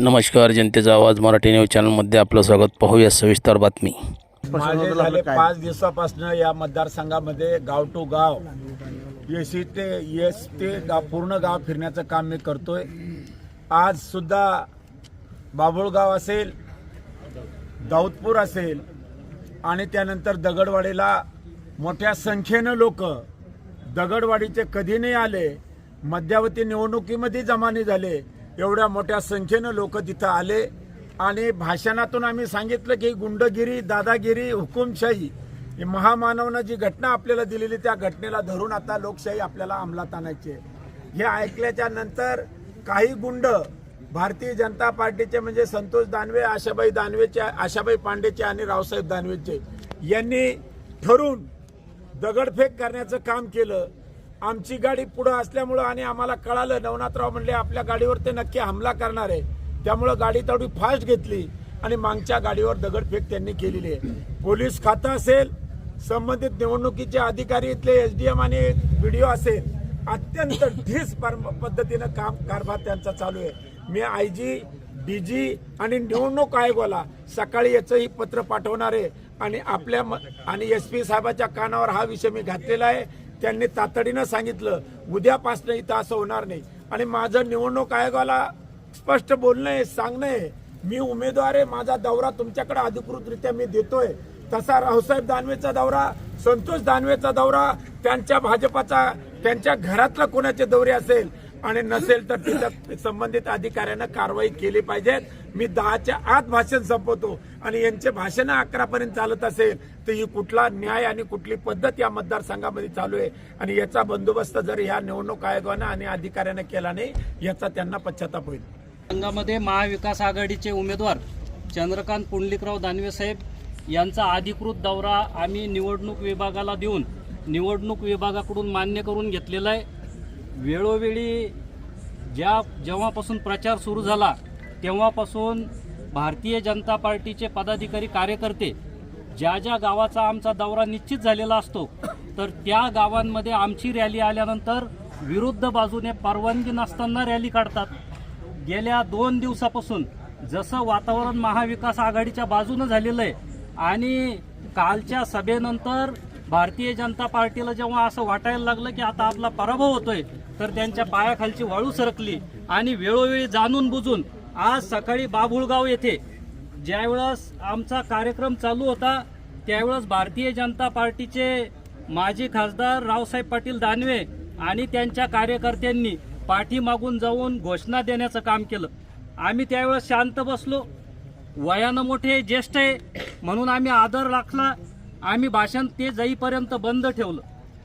नमस्कार जनतेचा आवाज मराठी न्यूज चॅनलमध्ये आपलं स्वागत. पाहूया सविस्तर बातमी. माझे झाले पाच दिवसापासून या मतदारसंघामध्ये गाव टू गाव एस ते एस ते गाव पूर्ण गाव फिरण्याचं काम मी करतोय. आज सुद्धा बाभुळगाव असेल दाऊदपूर असेल आणि त्यानंतर दगडवाडीला मोठ्या संख्येनं लोक दगडवाडीचे कधी नाही आले मध्यावधी निवडणुकीमध्ये जमाने झाले एवढ्या मोठ्या संख्येनं लोक तिथं आले आणि भाषणातून आम्ही सांगितलं की गुंडगिरी दादागिरी हुकुमशाही ही महामानवनं जी घटना आपल्याला दिलेली त्या घटनेला धरून आता लोकशाही आपल्याला अंमलात आणायची आहे. हे ऐकल्याच्या नंतर काही गुंड भारतीय जनता पार्टीचे म्हणजे संतोष दानवे आशाबाई दानवेचे आशाबाई पांडेचे आणि रावसाहेब दानवेचे यांनी ठरून दगडफेक करण्याचं काम केलं आमची गाडी पुढं असल्यामुळं आणि आम्हाला कळालं नवनाथराव म्हणले आपल्या गाडीवर ते नक्की हमला करणार आहे. त्यामुळं गाडी तेवढी फास्ट घेतली आणि मागच्या गाडीवर दगडफेक त्यांनी केलेली आहे. पोलीस खातं असेल संबंधित निवडणुकीचे अधिकारी इथले एस डी एम आणि व्हिडिओ असेल अत्यंत ढीस पद्धतीनं काम कारभार त्यांचा चालू आहे. मी आय जी डी जी आणि निवडणूक आयोगाला सकाळी याचंही पत्र पाठवणार आहे आणि आपल्या म- आणि एस पी साहेबाच्या कानावर हा विषय मी घातलेला आहे. त्यांनी तातडीनं सांगितलं उद्यापासनं इथं असं होणार नाही. आणि माझं निवडणूक आयोगाला स्पष्ट बोलणं आहे सांगणं आहे मी उमेदवार आहे माझा दौरा तुमच्याकडे अधिकृतरित्या मी देतोय. तसा रावसाहेब दानवेचा दौरा संतोष दानवेचा दौरा त्यांच्या भाजपाचा त्यांच्या घरातला कोणाचे दौरे असेल आणि नसेल तर तिथं संबंधित अधिकाऱ्यांना कारवाई केली पाहिजेत. मी दहाच्या आत भाषण संपवतो आणि यांचे भाषण अकरा पर्यंत चालत असेल तर ही कुठला न्याय आणि कुठली पद्धत या मतदारसंघामध्ये चालू आहे? आणि याचा बंदोबस्त जर या निवडणूक आयोगानं आणि अधिकाऱ्यानं केला नाही याचा त्यांना पश्चाताप होईल. संघामध्ये महाविकास आघाडीचे उमेदवार चंद्रकांत पुंडलिकराव दानवे साहेब यांचा अधिकृत दौरा आम्ही निवडणूक विभागाला देऊन निवडणूक विभागाकडून मान्य करून घेतलेला आहे. वेळोवेळी ज्या जेव्हापासून प्रचार सुरू झाला तेव्हापासून भारतीय जनता पार्टीचे पदाधिकारी कार्यकर्ते ज्या ज्या गावाचा आमचा दौरा निश्चित झालेला असतो तर त्या गावांमध्ये आमची रॅली आल्यानंतर विरुद्ध बाजूने परवानगी नसताना रॅली काढतात. गेल्या दोन दिवसापासून जसं वातावरण महाविकास आघाडीच्या बाजूनं झालेलं आहे आणि कालच्या सभेनंतर भारतीय जनता पार्टीला जेव्हा असं वाटायला लागलं की आता आपला पराभव होतोय तर त्यांच्या पायाखालची वाळू सरकली आणि वेळोवेळी जाणून बुजून आज सकाळी बाभुळगाव येथे ज्यावेळेस आमचा कार्यक्रम चालू होता त्यावेळेस भारतीय जनता पार्टीचे माजी खासदार रावसाहेब पाटील दानवे आणि त्यांच्या कार्यकर्त्यांनी पाठीमागून जाऊन घोषणा देण्याचं काम केलं. आम्ही त्यावेळेस शांत बसलो. वयानं मोठे ज्येष्ठ आहे म्हणून आम्ही आदर राखला. आम्ही भाषण ते जाईपर्यंत बंद ठेवलं.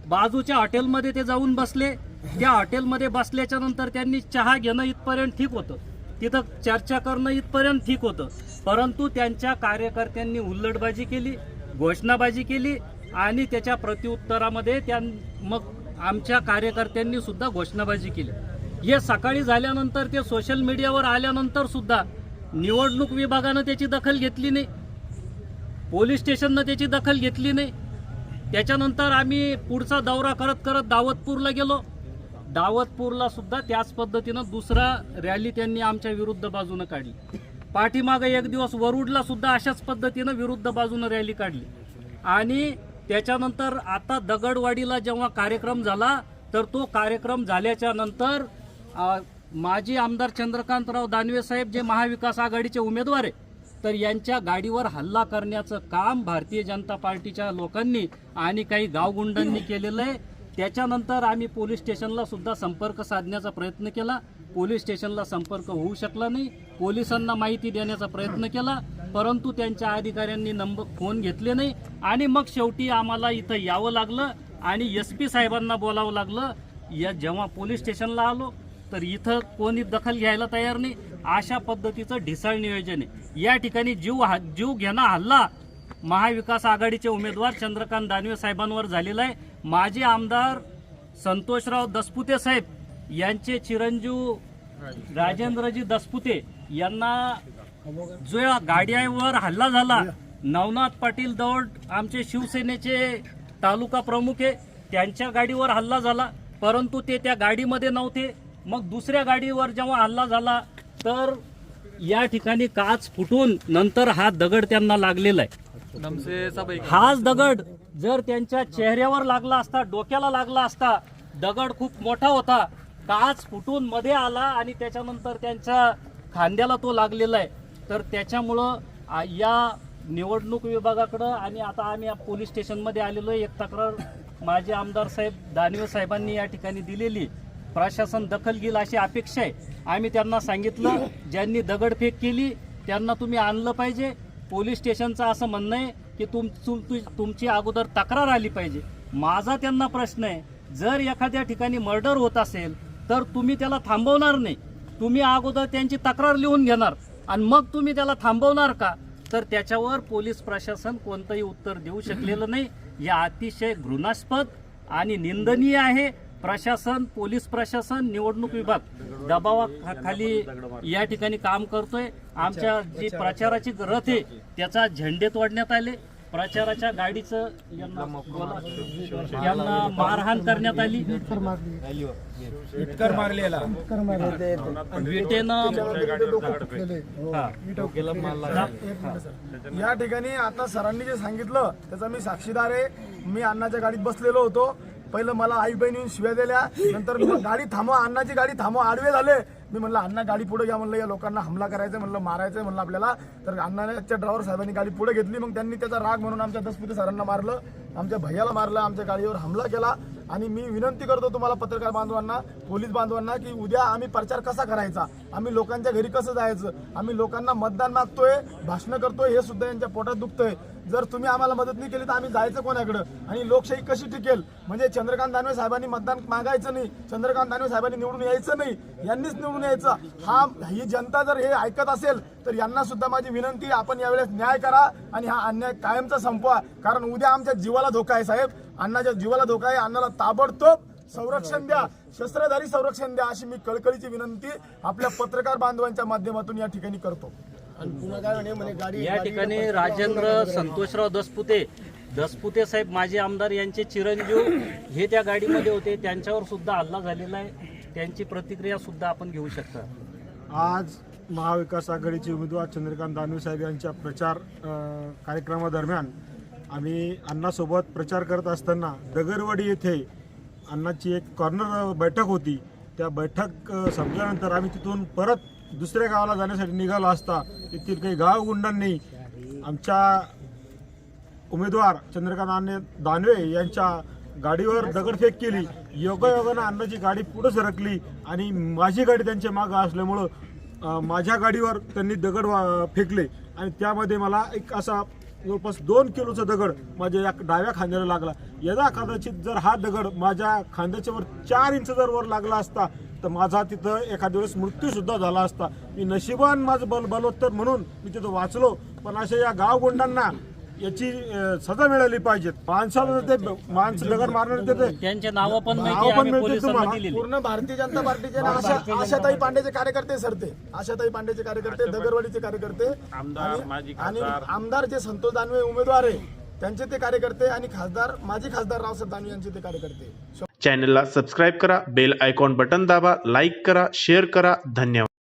बाजूच्या हॉटेलमध्ये ते जाऊन बसले. त्या हॉटेलमध्ये बसल्याच्या नंतर त्यांनी चहा घेणं इथपर्यंत ठीक होतं. तिथं चर्चा करणं इथपर्यंत ठीक होतं. परंतु त्यांच्या कार्यकर्त्यांनी हुल्लडबाजी केली घोषणाबाजी केली आणि त्याच्या प्रत्युत्तरामध्ये त्या मग आमच्या कार्यकर्त्यांनी सुद्धा घोषणाबाजी केली. हे सकाळी झाल्यानंतर ते सोशल मीडियावर आल्यानंतर सुद्धा निवडणूक विभागानं त्याची दखल घेतली नाही. पोलीस स्टेशननं त्याची दखल घेतली नाही. त्याच्यानंतर आम्ही पुढचा दौरा करत करत दावतपूरला गेलो. दावतपूरला सुद्धा त्याच पद्धतीनं दुसरा रॅली त्यांनी आमच्या विरुद्ध बाजूनं काढली. पाठीमागं एक दिवस वरुडला सुद्धा अशाच पद्धतीनं विरुद्ध बाजूनं रॅली काढली. आणि त्याच्यानंतर आता दगडवाडीला जेव्हा कार्यक्रम झाला तर तो कार्यक्रम झाल्याच्यानंतर माजी आमदार चंद्रकांतराव दानवे साहेब जे महाविकास आघाडीचे उमेदवार आहे तर यांच्या गाडीवर हल्ला करण्याचं काम भारतीय जनता पार्टीच्या लोकांनी आणि काही गावगुंडांनी केलेलं आहे. त्याच्यानंतर आम्ही पोलीस स्टेशनला सुद्धा संपर्क साधण्याचा प्रयत्न केला. पोलीस स्टेशनला संपर्क होऊ शकला नाही. पोलिसांना माहिती देण्याचा प्रयत्न केला. परंतु त्यांच्या अधिकाऱ्यांनी नंबर फोन घेतले नाही. आणि मग शेवटी आम्हाला इथं यावं लागलं आणि एस पी साहेबांना बोलावं लागलं. या जेव्हा पोलीस स्टेशनला आलो तर इथं कोणी दखल घ्यायला तयार नाही. अशा पद्धतीचं ढिसाळ नियोजन आहे. या ठिकाणी जीव हा जीव घेणा हल्ला महाविकास आघाडीचे उमेदवार चंद्रकांत दानवे साहेबांवर झालेला आहे. माजी आमदार संतोषराव दसपुते साहेब यांचे चिरंजीव राजेंद्रजी दसपुते यांना जो या गाड्यावर हल्ला झाला नवनाथ पाटील दौड आमचे शिवसेनेचे तालुका प्रमुख आहे त्यांच्या गाडीवर हल्ला झाला परंतु ते त्या गाडीमध्ये नव्हते. मग दुसऱ्या गाडीवर जेव्हा हल्ला झाला तर या ठिकाणी काच फुटून नंतर हा दगड त्यांना लागलेला आहे. हाच दगड जर त्यांच्या चेहऱ्यावर लागला असता डोक्याला लागला असता दगड खूप मोठा होता काच फुटून मध्ये आला आणि त्याच्यानंतर त्यांच्या खांद्याला तो लागलेला आहे. तर त्याच्यामुळं या निवडणूक विभागाकडं आणि आता आम्ही पोलीस स्टेशनमध्ये आलेलो आहे. एक तक्रार माझे आमदार साहेब दानवे साहेबांनी या ठिकाणी दिलेली. प्रशासन दखल घेईल अशी अपेक्षा आहे. आम्ही त्यांना सांगितलं ज्यांनी दगडफेक केली त्यांना तुम्ही आणलं पाहिजे. पोलीस स्टेशनचं असं म्हणणं आहे की तुम तुम- तु- तुमची अगोदर तक्रार आली पाहिजे. माझा त्यांना प्रश्न आहे जर एखाद्या ठिकाणी मर्डर होत असेल तर तुम्ही त्याला थांबवणार नाही. तुम्ही अगोदर त्यांची तक्रार लिहून घेणार. आणि मग तुम्ही त्याला थांबवणार का? तर त्याच्यावर पोलीस प्रशासन कोणतंही उत्तर देऊ शकलेलं नाही. हे अतिशय घृणास्पद आणि निंदनीय आहे. प्रशासन पोलीस प्रशासन निवडणूक विभाग दबावाखाली या ठिकाणी काम करतोय. आमच्या जी प्रचाराची रथ आहे त्याचा झेंडे तोडण्यात आले. प्रचाराच्या गाडीचं यांना मारहाण करण्यात आली. या ठिकाणी आता सरांनी जे सांगितलं त्याचा मी साक्षीदार आहे. मी अण्णाच्या गाडीत बसलेलो होतो. पहिलं मला आई बहिणी येऊन शिव्या दिल्या नंतर गाडी थांबवा अण्णाची गाडी थांबवा आडवे झाले. मी म्हणलं अण्णा गाडी पुढे घ्या म्हणलं या लोकांना हमला करायचं म्हणलं मारायचं म्हणलं आपल्याला. तर अण्णाच्या ड्रायव्हर साहेबांनी गाडी पुढे घेतली मग त्यांनी त्याचा राग म्हणून आमच्या दसपुते सरांना मारलं आमच्या भैयाला मारलं आमच्या गाडीवर हमला केला. आणि मी विनंती करतो तुम्हाला पत्रकार बांधवांना पोलीस बांधवांना की उद्या आम्ही प्रचार कसा करायचा? आम्ही लोकांच्या घरी कसं जायचं? आम्ही लोकांना मतदान मागतोय भाषणं करतोय हे सुद्धा यांच्या पोटात दुखतंय. जर तुम्ही आम्हाला मदत नाही केली तर आम्ही जायचं कोणाकडं? आणि लोकशाही कशी टिकेल? म्हणजे चंद्रकांत दानवे साहेबांनी मतदान मागायचं नाही चंद्रकांत दानवे साहेबांनी निवडून यायचं नाही यांनीच निवडून यायचं. हा ही जनता जर हे ऐकत असेल तर यांना सुद्धा माझी विनंती आपण यावेळेस न्याय करा आणि हा अन्याय कायमचा संपवा. कारण उद्या आमच्या जीवाला धोका आहे साहेब. अण्णाच्या जीवाला धोका आहे अण्णाला ताबडतोब संरक्षण द्या. शस्त्रधारी संरक्षण द्या अशी मी कळकळीची विनंती आपल्या पत्रकार बांधवांच्या माध्यमातून या ठिकाणी करतो. या ठिकाणी राजेंद्र संतोषराव दसपुते दसपुते साहेब माजी आमदार यांचे चिरंजीव हे त्या गाडीमध्ये होते. त्यांच्यावर सुद्धा हल्ला झालेला आहे. त्यांची प्रतिक्रिया सुद्धा आपण घेऊ शकता. आज महाविकास आघाडीचे उमेदवार चंद्रकांत दानवे साहेब यांच्या प्रचार कार्यक्रमादरम्यान आम्ही अण्णासोबत प्रचार करत असताना दगरवाडी येथे अण्णाची एक कॉर्नर बैठक होती. त्या बैठक संपल्यानंतर आम्ही तिथून परत दुसऱ्या गावाला जाण्यासाठी निघालो असता. तेथील काही गावगुंडांनी आमच्या उमेदवार चंद्रकांत दानवे दानवे यांच्या गाडीवर दगडफेक केली. योगायोगानं अण्णाची गाडी पुढे सरकली आणि माझी गाडी त्यांच्या मागं असल्यामुळं माझ्या गाडीवर त्यांनी दगड वा- फेकले. आणि त्यामध्ये मला एक असा जवळपास दोन किलोचा दगड माझ्या या डाव्या खांद्याला लागला. यदा कदाचित जर हा दगड माझ्या खांद्याच्या वर चार इंच जर वर लागला असता तर माझा तिथं एखाद्या वेळेस मृत्यूसुद्धा झाला असता. मी नशिबान माझं बल बलोत्तर म्हणून मी तिथं वाचलो. पण अशा या गावगोंडांना याची सजा मिळाली पाहिजे माणसाला ते माणसं दगड मारणार ते. त्यांचे नावं पण नावं पण मिळतील तुम्हाला. पूर्ण भारतीय जनता पार्टीचे आशा आशाताई पांडेचे कार्यकर्ते सर ते आशाताई पांडेचे कार्यकर्ते दगरवाडीचे कार्यकर्ते आणि आणि आमदार जे संतोष दानवे उमेदवार आहे त्यांचे ते कार्यकर्ते आणि खासदार माजी खासदार रावसाहेब दानवे यांचे ते कार्यकर्ते. चॅनलला सबस्क्राईब करा बेल आयकॉन बटन दाबा लाईक करा शेअर करा. धन्यवाद.